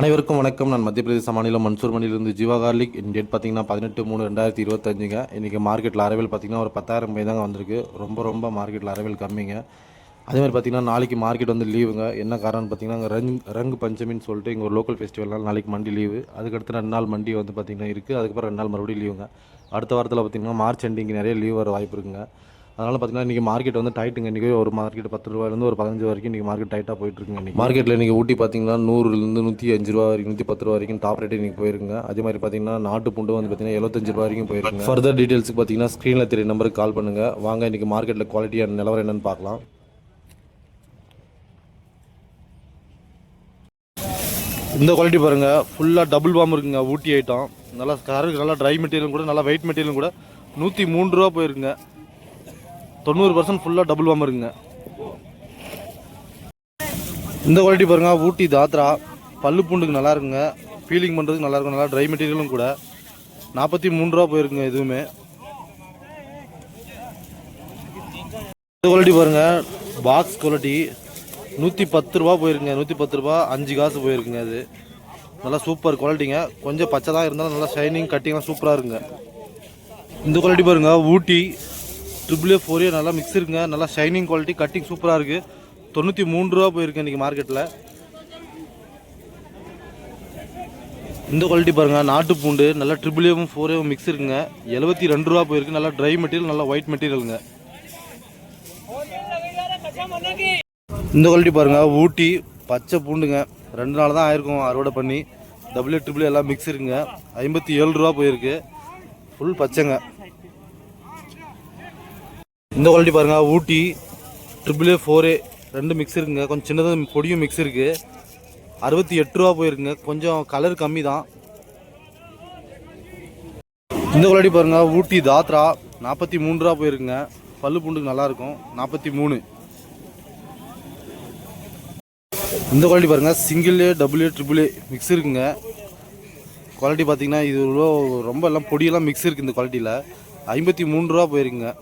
அனைவருக்கும் வணக்கம். நான் மத்திய பிரதேச மாநிலம் மன்சூர் மணிலிருந்து ஜீவா கார்லிக். இன் டேட் பார்த்தீங்கன்னா பதினெட்டு மூணு ரெண்டாயிரத்தி இருபத்தஞ்சுங்க. இன்றைக்கி மார்க்கெட்டில் அரைவேல் பார்த்தீங்கன்னா ஒரு பத்தாயிரம் பை தாங்க வந்திருக்கு. ரொம்ப ரொம்ப மார்க்கெட்டில் அரைவேல் கம்மிங்க. அதேமாதிரி பார்த்திங்கன்னா பார்த்தீங்கன்னா நாளைக்கு மார்க்கெட் வந்து லீவுங்க என்ன காரணம்னு பார்த்தீங்கன்னா அங்கே ரங் ரங்கு பஞ்சமின்னு சொல்லிட்டு இங்கே ஒரு லோக்கல் ஃபெஸ்டிவல்னால் நாளைக்கு மண்டி லீவு அதுக்கடுத்து ரெண்டு நாள் மண்டி வந்து பார்த்திங்கன்னா இருக்குது அதுக்கப்புறம் ரெண்டு நாள் மறுபடியும் லீவுங்க அடுத்த வாரத்தில் பார்த்திங்கன்னா மார்ச் எண்டிங் நிறைய லீவ் வர வாய்ப்பு இருக்குங்க. அதனால் பார்த்தீங்கன்னா இன்றைக்கி மார்க்கெட் வந்து டைட்டுங்க இன்றைக்கி ஒரு மார்க்கெட் பத்து ரூபாயிலேருந்து ஒரு பதினஞ்சு வரைக்கும் இன்றைக்கி மார்க்கெட் டைட்டாக போயிட்டுருக்குங்க இன்றைக்கி மார்க்கெட்டில் இன்றைக்கி ஊட்டி பார்த்தீங்கன்னா நூறுலேருந்து நூற்றி அஞ்சு ரூபா வரைக்கும் நூற்றி பத்து ரூபா வரைக்கும் டாப் ரேட் இன்றைக்கி போயிருக்குங்க. அதே மாதிரி பார்த்தீங்கன்னா நாட்டு பூண்டு வந்து பார்த்தீங்கன்னா எழுபத்தஞ்சு ரூபா வரைக்கும் போயிருக்குங்க. ஃபர்தர் டீட்டெயில்ஸுக்கு பார்த்தீங்கன்னா ஸ்க்ரீனில் தெரிய நம்பருக்கு கால் பண்ணுங்கள் வாங்க இன்றைக்கி மார்க்கெட்டில் குவாலிட்டியான நிலவரம் என்னென்னு பார்க்கலாம். இந்த குவாலிட்டி பாருங்கள் ஃபுல்லாக டபுள் பாம் இருக்குங்க. ஊட்டி ஐட்டம் நல்லா கருக்கு நல்லா ட்ரை மெட்டீரியலும் கூட நல்லா வெயிட் மெட்டீரியலும் கூட நூற்றி மூணு ரூபா போயிருக்குங்க. தொண்ணூறு பர்சன்ட் ஃபுல்லாக டபுள் பாம் இருக்குங்க இந்த குவாலிட்டி பாருங்க ஊட்டி தாத்ரா பல்லு பூண்டுக்கு நல்லா இருக்குங்க. ஃபீலிங் பண்ணுறதுக்கு நல்லா இருக்கும் நல்லா ட்ரை மெட்டீரியலும் கூட. நாற்பத்தி மூணு ரூபா போயிருக்குங்க எதுவுமே. இந்த குவாலிட்டி பாருங்க பாக்ஸ் குவாலிட்டி நூற்றி பத்து ரூபா போயிருக்குங்க நூற்றி பத்து ரூபா அஞ்சு காசு போயிருக்குங்க அது. நல்லா சூப்பர் குவாலிட்டிங்க கொஞ்சம் பச்சை தான் இருந்தாலும் நல்லா ஷைனிங் கட்டிங்லாம் சூப்பராக இருக்குங்க. இந்த குவாலிட்டி பாருங்க ஊட்டி ட்ரிபிளே ஃபோரே நல்லா மிக்ஸ் இருக்குங்க. நல்லா ஷைனிங் குவாலிட்டி கட்டிங் சூப்பராக இருக்குது தொண்ணூற்றி மூணு ரூபா போயிருக்கு இன்றைக்கி மார்க்கெட்டில் இந்த குவாலிட்டி பாருங்க நாட்டு பூண்டு நல்லா ட்ரிபிளேவும் ஃபோரேவும் மிக்ஸ் இருக்குங்க. எழுபத்தி ரெண்டு ரூபா போயிருக்கு. நல்லா ட்ரை மெட்டீரியல் நல்லா ஒயிட் மெட்டீரியலுங்க இந்த குவாலிட்டி பாருங்கள் ஊட்டி பச்சை பூண்டுங்க. ரெண்டு நாள் தான் ஆயிருக்கும் அறுவடை பண்ணி. டபுள்யூ ட்ரிபிள் எல்லாம் மிக்ஸ் இருக்குங்க. ஐம்பத்தி ஏழு ரூபா போயிருக்கு. ஃபுல் பச்சைங்க. இந்த குவாலிட்டி பாருங்கள் ஊட்டி ட்ரிபிள் ஏ ஃபோர் ஏ ரெண்டு மிக்ஸ் இருக்குங்க. கொஞ்சம் சின்னதாக பொடியும் மிக்ஸ் இருக்குது அறுபத்தி எட்டு ரூபா போயிருக்குங்க. கொஞ்சம் கலர் கம்மி தான். இந்த குவாலிட்டி பாருங்கள் ஊட்டி தாத்ரா நாற்பத்தி மூணு ரூபா போயிருக்குங்க. பல்லு பூண்டுக்கு நல்லாயிருக்கும். நாற்பத்தி மூணு. இந்த குவாலிட்டி பாருங்க single A double A triple A mix இருக்குங்க. குவாலிட்டி பார்த்தீங்கன்னா இது ரொம்ப எல்லாம் பொடியெல்லாம் மிக்ஸ் இருக்குது இந்த குவாலிட்டியில் ஐம்பத்தி மூணு ரூபா போயிருக்குங்க.